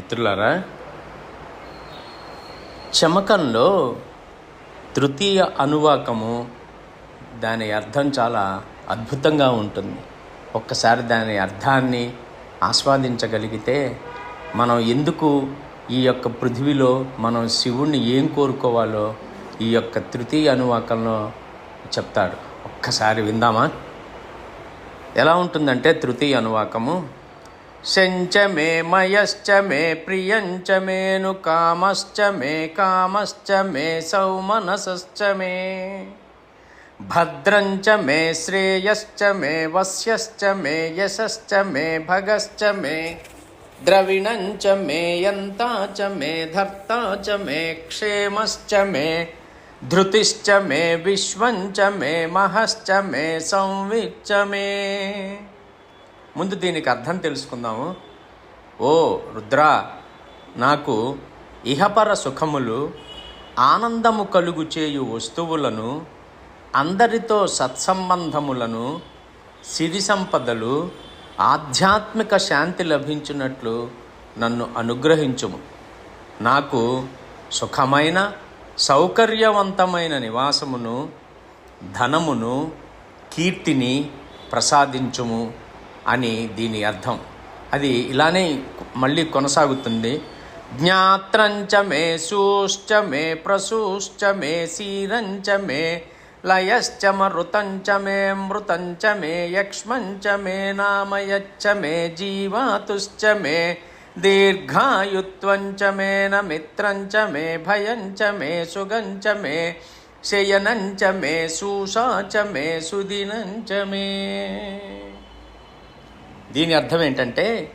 మిత్రులారా చమకంలో తృతీయ అనువాకము దాని అర్థం చాలా అద్భుతంగా ఉంటుంది. ఒక్కసారి దాని అర్థాన్ని ఆస్వాదించగలిగితే మనం ఎందుకు ఈ యొక్క పృథివిలో మనం శివుణ్ణి ఏం కోరుకోవాలో ఈ యొక్క తృతీయ అనువాకంలో చెప్తాడు. ఒక్కసారి విందామా? ఎలా ఉంటుందంటే తృతీయ అనువాకము? శంచ మే మయశ్చ మే ప్రియంచ మేను కామశ్చ మే కామశ్చ మే సౌమనసశ్చ మే భద్రంచ మే శ్రేయశ్చ మే వస్యశ్చ మే యశశ్చ మే భగశ్చ మే ద్రవిణంచ మే యంతా చ మే ధర్తా చ మే క్షేమశ్చ మే ధృతిశ్చ మే విశ్వంచ మే మహశ్చ మే సంవిచ్చ మే ముందు దీనికి అర్థం తెలుసుకుందాము. ఓ రుద్ర నాకు ఇహపర సుఖములు ఆనందము కలుగు చేయు వస్తువులను అందరితో సత్సంబంధములను సిరి సంపదలు ఆధ్యాత్మిక శాంతి లభించినట్లు నన్ను అనుగ్రహించుము. నాకు సుఖమైన సౌకర్యవంతమైన నివాసమును ధనమును కీర్తిని ప్రసాదించుము. అని దీని అర్థం. అది ఇలానే మళ్ళీ కొనసాగుతుంది. జ్ఞాత్రంచ మే సూశ్చ మే ప్రసూశ్చ మే శీరంచ మే లయశ్చ మృతంచ మే మృతంచ మే యక్ష్మంచ మే నామయచ్చ మే జీవాతుశ్చ మే దీర్ఘాయుత్వంచ మే నమిత్రంచ మే భయంచ మే సుగంచ మే శయనంచ మే సూషాచ మే సుదినంచ మే దీని అర్థం ఏంటంటే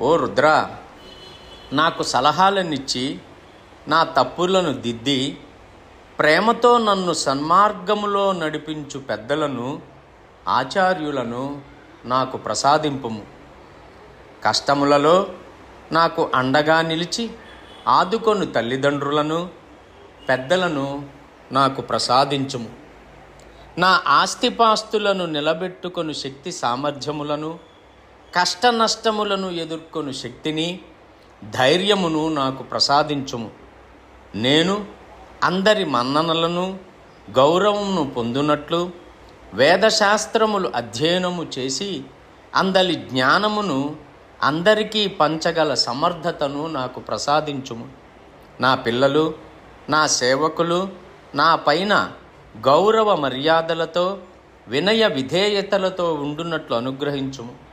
ఓ రుద్ర నాకు సలహాలనిచ్చి నా తప్పులను దిద్ది ప్రేమతో నన్ను సన్మార్గములో నడిపించు పెద్దలను ఆచార్యులను నాకు ప్రసాదింపుము. కష్టములలో నాకు అండగా నిలిచి ఆదుకొను తల్లిదండ్రులను పెద్దలను నాకు ప్రసాదించుము. నా ఆస్తిపాస్తులను నిలబెట్టుకొను శక్తి సామర్థ్యములను కష్ట నష్టములను ఎదుర్కొను శక్తిని ధైర్యమును నాకు ప్రసాదించుము. నేను అందరి మన్ననలను గౌరవమును పొందునట్లు వేదశాస్త్రములు అధ్యయనము చేసి అందలి జ్ఞానమును అందరికీ పంచగల సమర్థతను నాకు ప్రసాదించుము. నా పిల్లలు నా సేవకులు నా పైన గౌరవ మర్యాదలతో వినయ విధేయతలతో ఉండునట్లు అనుగ్రహించుము.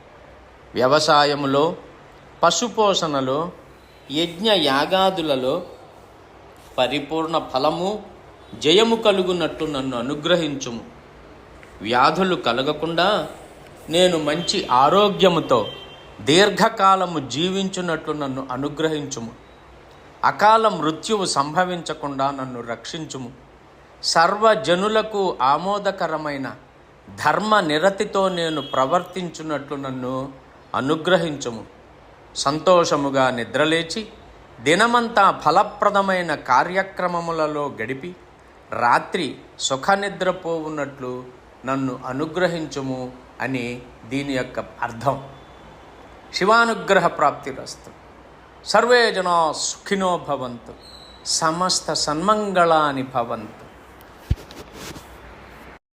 వ్యవసాయములో పశుపోషణలో యజ్ఞ యాగాదులలో పరిపూర్ణ ఫలము జయము కలుగునట్టు నన్ను అనుగ్రహించుము. వ్యాధులు కలగకుండా నేను మంచి ఆరోగ్యముతో దీర్ఘకాలము జీవించున్నట్లు నన్ను అనుగ్రహించుము. అకాల మృత్యువు సంభవించకుండా నన్ను రక్షించుము. సర్వజనులకు ఆమోదకరమైన ధర్మ నిరతితో నేను ప్రవర్తించున్నట్లు నన్ను అనుగ్రహించుము. సంతోషముగా నిద్రలేచి దినమంతా ఫలప్రదమైన కార్యక్రమములలో గడిపి రాత్రి సుఖనిద్రపోవున్నట్లు నన్ను అనుగ్రహించుము అని దీని యొక్క అర్థం. శివానుగ్రహ ప్రాప్తిరస్తు సర్వే జనా సుఖినో భవంతు. సమస్త సన్మంగళాని భవంతు.